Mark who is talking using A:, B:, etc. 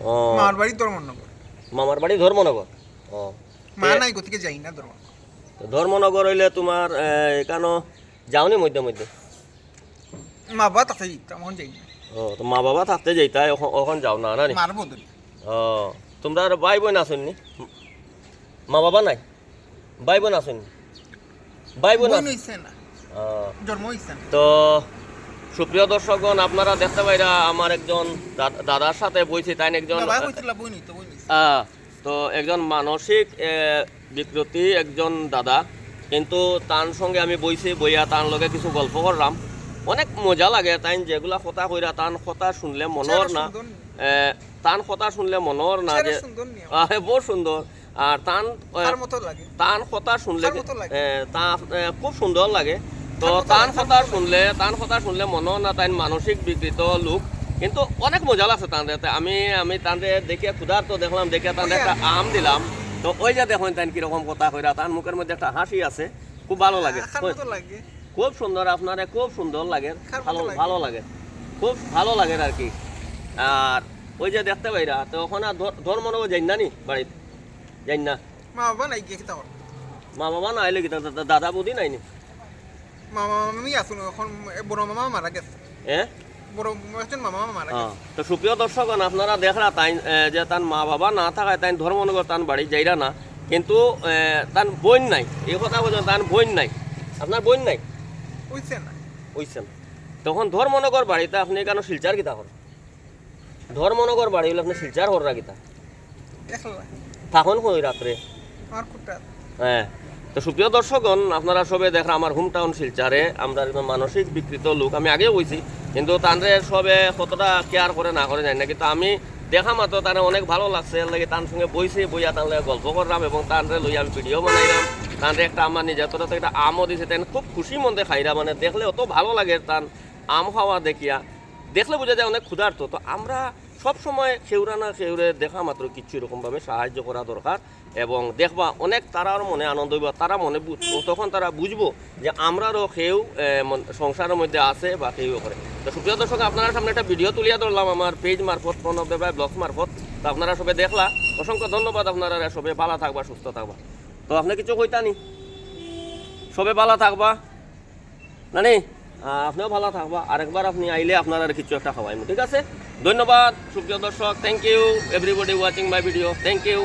A: ও।
B: মামার বাড়ি ধর্মনগর।
A: মামার বাড়ি ধর্মনগর? ও।
B: মা নাই গতিকে যাই না ধর্ম
A: তো ধর্মনগর হইলে তোমার এখানো যাওনি মধ্যে মধ্যে?
B: মা বাবা তাতে তেমন যাই না
A: ও তো মা বাবা থাকতে যাইতাই ওখান যাও না না নি?
B: মার বদল।
A: ও তোমরা আর ভাই বোন আসেননি? মা বাবা নাই? ভাই বোন আসেননি? ভাই বোন
B: না। জন্ম হইছে না।
A: তো সুপ্রিয় দর্শকগণ আপনারা দেখতে পাইরা আমার একজন দাদার সাথে বইছি তাই একজন তো একজন মানসিক বিকৃতি একজন দাদা। কিন্তু তার সঙ্গে আমি বইছি বইয়া তার লগে কিছু গল্প করলাম। অনেক মজা লাগে তাই যেগুলা কথা কইরা তান কথা শুনলে মনর না। তান কথা শুনলে মনর না যে
B: সুন্দর নিয়ম
A: আহ, বহু সুন্দর। আর তান তান কথা শুনলে তা খুব সুন্দর লাগে। তো তান কথা শুনলে তান কথা শুনলে মনে না তাই মানসিক বিকৃত লোক। কিন্তু অনেক মজা লাগছে তাঁদের আমি আমি তাঁদের দেখে ক্ষুধার্ত দেখলাম দেখে তাঁদের একটা আম দিলাম। তো ওই যে দেখুন তাই কীরকম কথা কইরা তার মুখের মধ্যে একটা হাসি আছে। খুব ভালো লাগে। খুব সুন্দর আপনারে খুব সুন্দর লাগে। ভালো ভালো লাগে। খুব ভালো লাগে আর কি। আর ওই যে দেখতে পাইরা তো ওখানে আর ধর- ধর্মনগর যাই না নি বাড়িতে যাই না
B: মা বাবা নাই গিয়ে
A: মা বাবা না আইলে কি দাদা বৌদি নাই নি?
B: মামা মামি আসুন এখন বড় মামা মারা গেছে।
A: হ্যাঁ। তো সুপ্রিয় দর্শকগণ আপনারা দেখরা তাই যে তার মা বাবা না থাকায় তাই ধর্মনগর তান বাড়ি যাইরা না। কিন্তু তার বোন নাই। এই কথা বলছেন তার বোন নাই। আপনার বোন নাই?
B: হইছে না।
A: বুঝছেন তখন ধর্মনগর বাড়িতে আপনি কেন শিলচার গীতা করেন ধর্মনগর বাড়ি হলে আপনি শিলচার হররা গীতা? থাকুন কই রাত্রে? হ্যাঁ। তো সুপ্রিয় দর্শকগণ, আপনারা সবে দেখেন আমার হোম টাউন শিলচারে আমরা মানসিক বিকৃত লোক। আমি আগেও বলছি কিন্তু তাদের সবে কতটা কেয়ার করে না করে জানি না, কিন্তু আমি দেখা মাত্র তার অনেক ভালো লাগছে, এর লাগে তার সঙ্গে বইছি, বইয়া তার লাগে গল্প করলাম এবং তার লই আমি ভিডিও বানাইলাম। তাদের একটা আমার নিজের থেকে একটা আমও দিছে তাই খুব খুশি মধ্যে খাইরা মানে দেখলে অত ভালো লাগে তার আম খাওয়া দেখিয়া। দেখলে বোঝা যায় অনেক ক্ষুধার্ত। তো আমরা সব সময় না খেউরে দেখা মাত্র কিছু এরকমভাবে সাহায্য করা দরকার এবং দেখবা অনেক তারার মনে আনন্দ হইব, তারা মনে তখন তারা বুঝব যে আমরারও মন- সংসারের মধ্যে আছে বা কেউ করে। তো সুপ্রিয় দর্শক, আপনার সামনে একটা ভিডিও তুলিয়া ধরলাম আমার পেজ মারফত, প্রণব দেবাই ব্লগস মারফত। তো আপনারা সবে দেখলা। অসংখ্য ধন্যবাদ আপনারা সবে ভালো থাকবা, সুস্থ থাকবা। তো আপনি কিছু কইতানি? সবে ভালো থাকবা? নানি? আপনিও ভালো থাকবা। আরেকবার আপনি আইলে আপনার আর কিছু একটা খাওয়াইম, ঠিক আছে? ধন্যবাদ, সুপ্রিয় দর্শক thank you everybody watching my video thank you